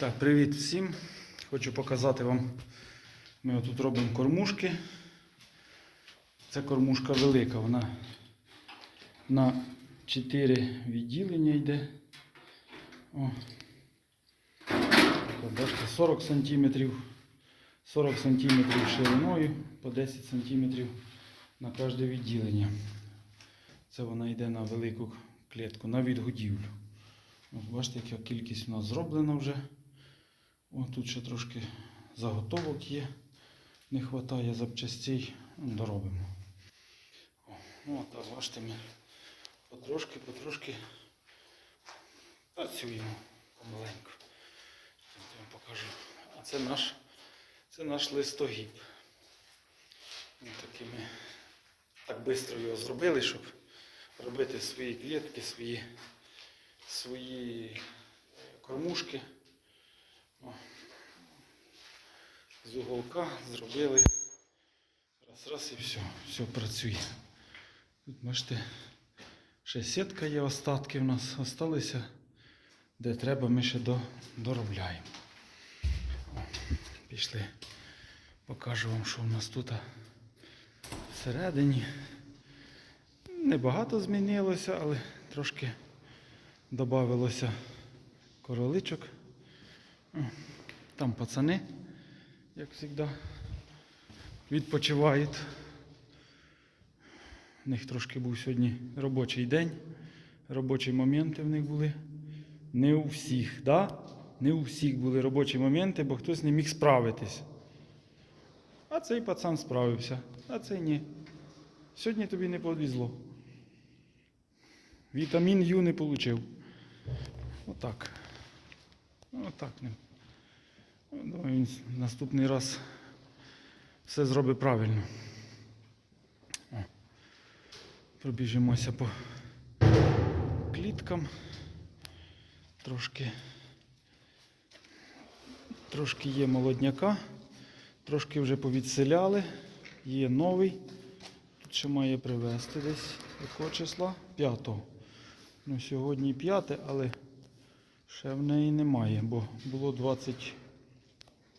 Так, привіт всім. Хочу показати вам. Ми тут робимо кормушки. Це кормушка велика, вона на 4 відділення йде. О. От Бачите, 40 см, 40 см шириною, по 10 см на кожне відділення. Це вона йде на велику клітку, на відгодівлю. Бачите, яка кількість у нас зроблена вже. О, тут ще трошки заготовок є. Не вистачає запчастей. Ну, Доробимо. Ну, так, бачите, ми потрошки, потрошки працюємо помаленьку. Я вам покажу. А це наш, це наш листогіб. Ось такий ми так швидко його зробили, щоб робити свої клітки, свої, свої е, кормушки. З уголка зробили. Раз, раз і все. Все працює. Тут бачите, ще сітка є, остатки в нас осталися. Де треба, ми ще до, доробляємо. Пішли. Покажу вам, що в нас тут всередині. Небагато змінилося, але трошки додавилося короличок. Там пацани, як завжди, відпочивають. У них трошки був сьогодні робочий день. Робочі моменти в них були. Не у всіх, да? Не у всіх були робочі моменти, бо хтось не міг справитись. А цей пацан справився, а цей ні. Сьогодні тобі не повезло. Вітамін Ю не отримав. Отак. Отак. не. Він наступний раз все зробить правильно. О. Пробіжимося по кліткам. Трошки, трошки є молодняка, трошки вже повідселяли, є новий. Тут ще має привезти десь якого числа? П'ятого. Ну, сьогодні п'яте, але ще в неї немає, бо було 20.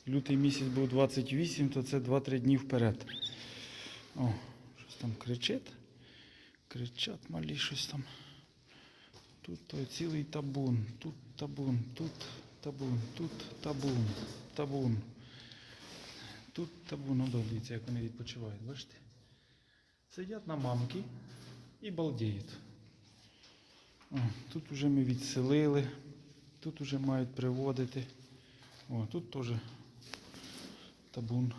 Лютий місяць був 28, то це 2-3 дні вперед. О, щось там кричить. Кричать малі щось там. Тут то цілий табун, тут табун, тут табун, тут табун, табун. Тут табун, ну дивіться, як вони відпочивають, бачите? Сидять на мамки і балдіють. О, тут вже ми відселили, тут вже мають приводити. О, тут теж табун.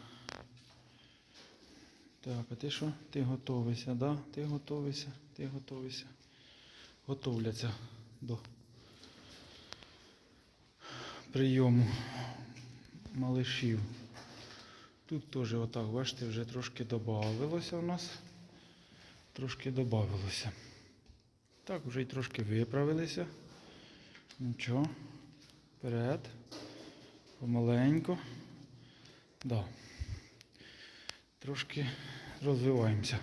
Так, а ти що? Ти готовишся, да? Ти готовишся, ти готовишся. Готовляться до прийому малишів. Тут теж отак, бачите, вже трошки додавалося у нас. Трошки додавалося. Так, вже й трошки виправилися. Нічого. Вперед. Помаленьку. Да. Трошки розвиваємося.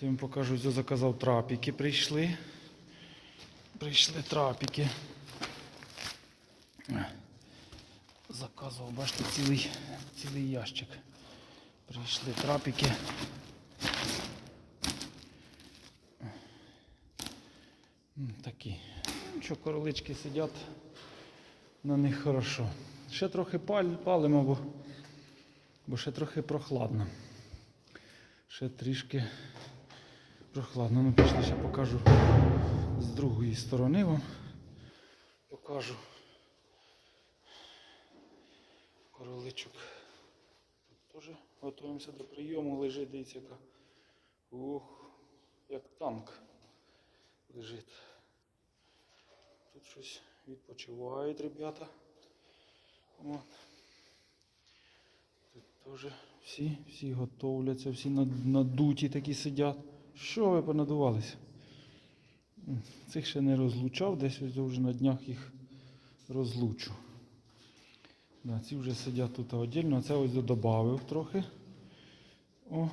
Це вам покажу, я заказав трапіки прийшли. Прийшли трапіки. Заказував, бачите, цілий, цілий ящик. Прийшли трапіки. Такі. Що, королички сидять, на них хорошо. Ще трохи палимо, бо, бо ще трохи прохладно. Ще трішки прохладно. Ну, пішли, ще покажу з другої сторони вам. Покажу. Короличок. Тут теж готуємося до прийому. Лежить, дивіться, яка. Ух, як танк лежить. Тут щось відпочивають ребята. От. Теж всі, всі готовляться, всі надуті такі сидять. Що ви понадувалися? Цих ще не розлучав, десь ось вже на днях їх розлучу. Да, ці вже сидять тут віддільно, а це ось додав трохи. О,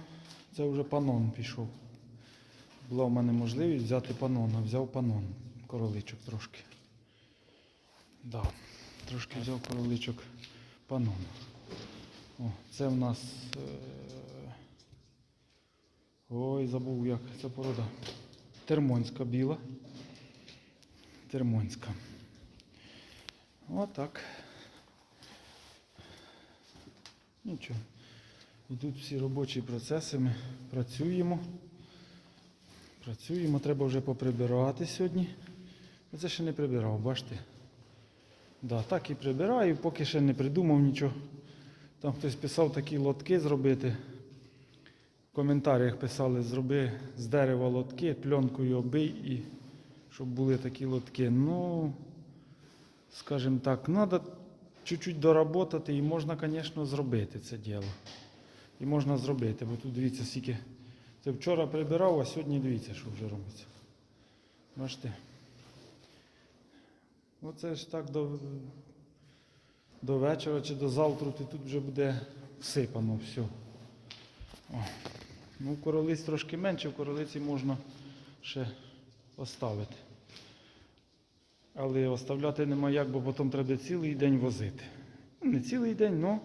це вже панон пішов. Була в мене можливість взяти панон, взяв панон, короличок трошки. Да. трошки взяв короличок панон. О, це в нас. Е... Ой, забув як ця порода. Термонська біла. Термонська. Отак. Нічого. Йдуть всі робочі процеси, ми працюємо. Працюємо, треба вже поприбирати сьогодні. Це ще не прибирав, бачите? Да, так і прибираю, поки ще не придумав нічого. Там хтось писав такі лотки зробити. В коментарях писали, зроби з дерева лотки, пленкою обий і щоб були такі лотки. Ну, скажімо так, треба чуть-чуть доработати і можна, звісно, зробити це діло. І можна зробити, бо тут дивіться, скільки. Це вчора прибирав, а сьогодні дивіться, що вже робиться. Бачите? Оце ж так до, до вечора чи до завтра і тут вже буде всипано все. О. Ну, королиць трошки менше, в королиці можна ще оставити. Але оставляти нема як, бо потім треба цілий день возити. Ну, Не цілий день, але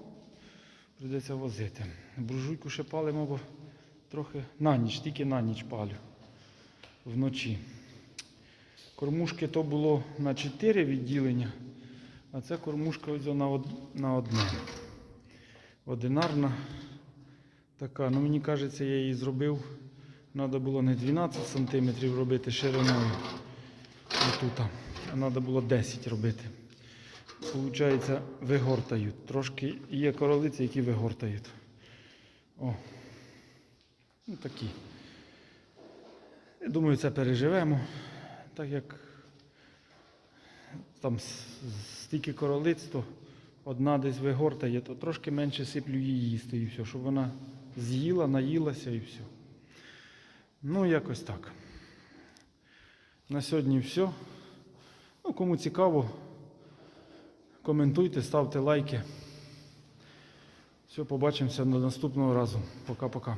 прийдеться возити. Буржуйку ще палимо, бо трохи на ніч, тільки на ніч палю вночі. Кормушки то було на 4 відділення, а це кормушка ось на, од... на одне. Одинарна така. Ну мені кажеться, я її зробив. Треба було не 12 см робити шириною. Отут. А треба було 10 робити. Получається, вигортають. Трошки є королиці, які вигортають. О. Ну такі. Я думаю, це переживемо. Так як там стільки королиць, то одна десь вигортає, то трошки менше сиплю її їсти і все, щоб вона з'їла, наїлася і все. Ну, якось так. На сьогодні все. Ну, кому цікаво, коментуйте, ставте лайки. Все, побачимося до наступного разу. Пока-пока.